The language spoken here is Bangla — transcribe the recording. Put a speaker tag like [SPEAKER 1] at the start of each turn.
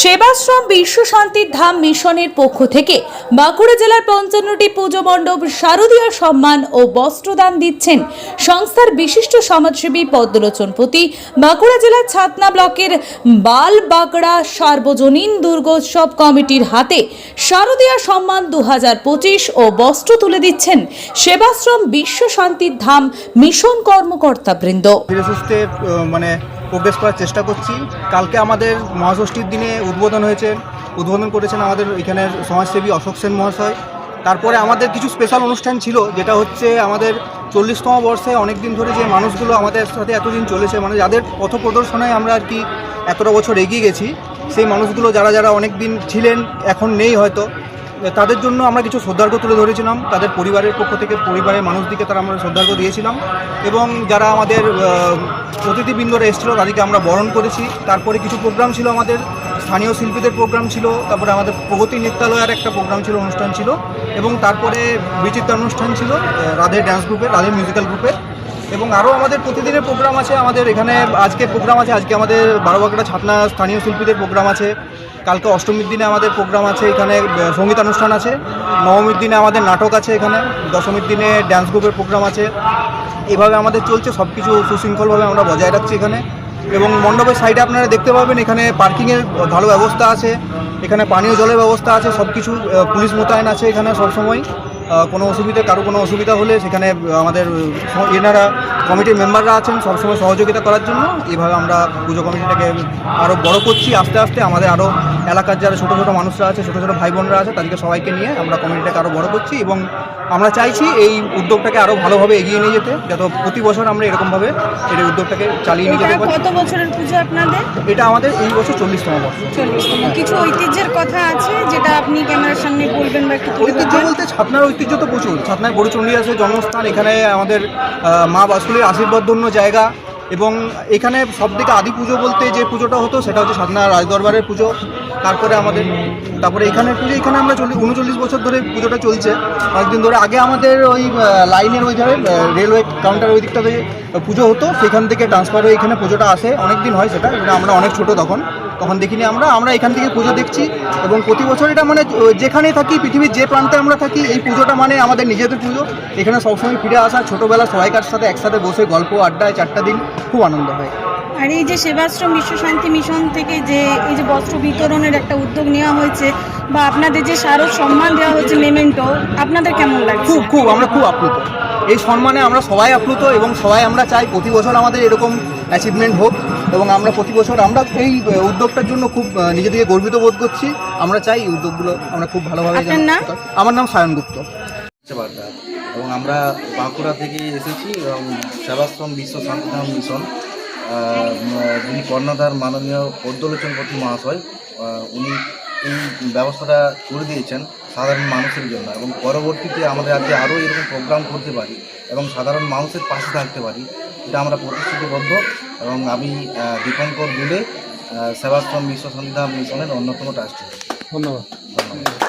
[SPEAKER 1] সেবাশ্রম বিশ্ব শান্তির ধাম মিশনের পক্ষ থেকে বাঁকুড়া জেলার পঞ্চান্নটি পুজো মণ্ডপ শারদীয় সম্মান ও বস্ত্রদান দিচ্ছেন সংস্থার বিশিষ্ট সমাজসেবী পদ্মলোচনপতি বাঁকুড়া জেলার ছাতনা ব্লকের বাল বাগড়া সার্বজনীন দুর্গোৎসব কমিটির হাতে শারদীয় সম্মান দু হাজার পঁচিশ ও বস্ত্র তুলে দিচ্ছেন সেবাশ্রম বিশ্ব শান্তির ধাম মিশন কর্মকর্তাবৃন্দ।
[SPEAKER 2] মানে প্রোগ্রেস করার চেষ্টা করছি। কালকে আমাদের মহাষষ্ঠীর দিনে উদ্বোধন হয়েছে। উদ্বোধন করেছেন আমাদের এখানের সমাজসেবী অশোক সেন মহাশয়। তারপরে আমাদের কিছু স্পেশাল অনুষ্ঠান ছিল, যেটা হচ্ছে আমাদের চল্লিশতম বর্ষে অনেক দিন ধরে যে মানুষগুলো আমাদের সাথে এতদিন চলেছে মানে যাদের পথ প্রদর্শনায় আমরা আর কি এতটা বছর এগিয়ে গেছি, সেই মানুষগুলো যারা যারা অনেক দিন ছিলেন, এখন নেই হয়তো। তাদের জন্য আমরা কিছু শ্রদ্ধার্ঘ তুলে ধরেছিলাম। তাদের পরিবারের পক্ষ থেকে পরিবারের মানুষদিকে তারা আমরা শ্রদ্ধার্ঘ দিয়েছিলাম। এবং যারা আমাদের অতিথিবৃন্দরা এসেছিল তাদেরকে আমরা বরণ করেছি। তারপরে কিছু প্রোগ্রাম ছিল আমাদের স্থানীয় শিল্পীদের প্রোগ্রাম ছিল তারপরে আমাদের প্রগতি নৃত্যালয়ের একটা প্রোগ্রাম ছিল অনুষ্ঠান ছিল। এবং তারপরে বিচিত্র অনুষ্ঠান ছিল আহ, রাধে ড্যান্স গ্রুপের রাধে মিউজিক্যাল গ্রুপের এবং আরও আমাদের প্রতিদিনের প্রোগ্রাম আছে, আমাদের এখানে আজকে প্রোগ্রাম আছে, আজকে আমাদের বারোবাগড়া ছাতনা স্থানীয় শিল্পীদের প্রোগ্রাম আছে। কালকে অষ্টমীর দিনে আমাদের প্রোগ্রাম আছে, এখানে সঙ্গীতানুষ্ঠান আছে। নবমীর দিনে আমাদের নাটক আছে এখানে, দশমীর দিনে ড্যান্স গ্রুপের প্রোগ্রাম আছে। এভাবে আমাদের চলছে সব কিছু সুশৃঙ্খলভাবে আমরা বজায় রাখছি এখানে। এবং মণ্ডপের সাইডে আপনারা দেখতে পাবেন, এখানে পার্কিংয়ের ভালো ব্যবস্থা আছে, এখানে পানীয় জলের ব্যবস্থা আছে সব কিছু পুলিশ মোতায়েন আছে এখানে সবসময়। কোনো অসুবিধা কারও কোনো অসুবিধা হলে সেখানে আমাদের এনারা কমিটির মেম্বাররা আছেন সবসময় সহযোগিতা করার জন্য। এভাবে আমরা পুজো কমিটিটাকে আরও বড় করছি। আস্তে আস্তে আমাদের আরও এলাকার যারা ছোটো ছোটো মানুষরা আছে ছোটো ছোটো ভাই বোনরা আছে তাদেরকে সবাইকে নিয়ে আমরা কমিটিটাকে আরও বড় করছি এবং আমরা চাইছি এই উদ্যোগটাকে আরও ভালোভাবে এগিয়ে নিয়ে যেতে যাতে প্রতি বছর আমরা এরকমভাবে এই উদ্যোগটাকে চালিয়ে নিয়ে যেতে পারি।
[SPEAKER 3] কত বছরের পুজো আপনাদের?
[SPEAKER 2] এটা আমাদের এই বছর চল্লিশতম বর্ষ।
[SPEAKER 3] চল্লিশতম। কিছু ঐতিহ্যের কথা আছে যেটা আপনি ক্যামেরার সামনে বলবেন বা একটু
[SPEAKER 2] ঐতিহ্য? বলতে ছাতনার ঐতিহ্য তো প্রচুর। ছাতনায় গরুচণ্ডী আছে জন্মস্থান, এখানে আমাদের মা বাসুলির আশীর্বাদধন্য জায়গা এবং এখানে সব থেকে আদি পুজো বলতে যে পুজোটা হতো সেটা হচ্ছে সাতনা রাজদরবারের পুজো। তারপরে আমাদের তারপরে এখানের পুজো এখানে আমরা চল্লিশ উনচল্লিশ বছর ধরে পুজোটা চলছে। অনেকদিন ধরে আগে আমাদের ওই লাইনের ওই ধারে রেলওয়ে কাউন্টার ওই দিকটাতে পুজো হতো সেখান থেকে ট্রান্সফার হয়ে এখানে পুজোটা আসে। অনেক দিন হয় সেটা এটা আমরা অনেক ছোট তখন। তখন দেখিনি আমরা আমরা এখান থেকে পুজো দেখছি। এবং প্রতি বছর এটা মানে আহ, যেখানে থাকি পৃথিবীর যে প্রান্তে আমরা থাকি এই পুজোটা মানে আমাদের নিজেদের পুজো। এখানে সবসময় ফিরে আসা ছোটোবেলা সবাইকার সাথে একসাথে বসে গল্প আড্ডায় চারটা দিন খুব আনন্দ হয়।
[SPEAKER 3] আর এই যে সেবাশ্রম বিশ্ব শান্তি মিশন থেকে যে এই যে বস্ত্র বিতরণের একটা উদ্যোগ নেওয়া হয়েছে বা আপনাদের যে স্মারক সম্মান দেওয়া হয়েছে মেমেন্টো আপনাদের কেমন লাগছে?
[SPEAKER 2] খুব খুব আমরা খুব আপ্লুত। এই সম্মানে আমরা সবাই আপ্লুত এবং সবাই আমরা চাই প্রতি বছর আমাদের এরকম অ্যাচিভমেন্ট হোক এবং আমরা প্রতি বছর আমরা এই উদ্যোগটার জন্য খুব নিজে থেকে গর্বিত বোধ করছি। আমরা চাই এই উদ্যোগগুলো আমরা খুব ভালোভাবে আমার নাম সায়ন গুপ্ত।
[SPEAKER 4] বার্তা এবং আমরা বাঁকুড়া থেকে এসেছি এবং সেবাশ্রম বিশ্ব শান্তিধাম মিশন। যিনি কর্ণধার মাননীয় পদ্মলোচনপতি মহাশয় আহ, উনি এই ব্যবস্থাটা করে দিয়েছেন সাধারণ মানুষের জন্য এবং পরবর্তীতে আমাদের আজকে আরও এরকম প্রোগ্রাম করতে পারি এবং সাধারণ মানুষের পাশে থাকতে পারি এটা আমরা প্রতিশ্রুতিবদ্ধ এবং আমি দীপঙ্কর দুলে সেবাশ্রম বিশ্ব শান্তিধাম মিশনের অন্যতম ট্রাস্টি
[SPEAKER 2] ধন্যবাদ।
[SPEAKER 4] ধন্যবাদ।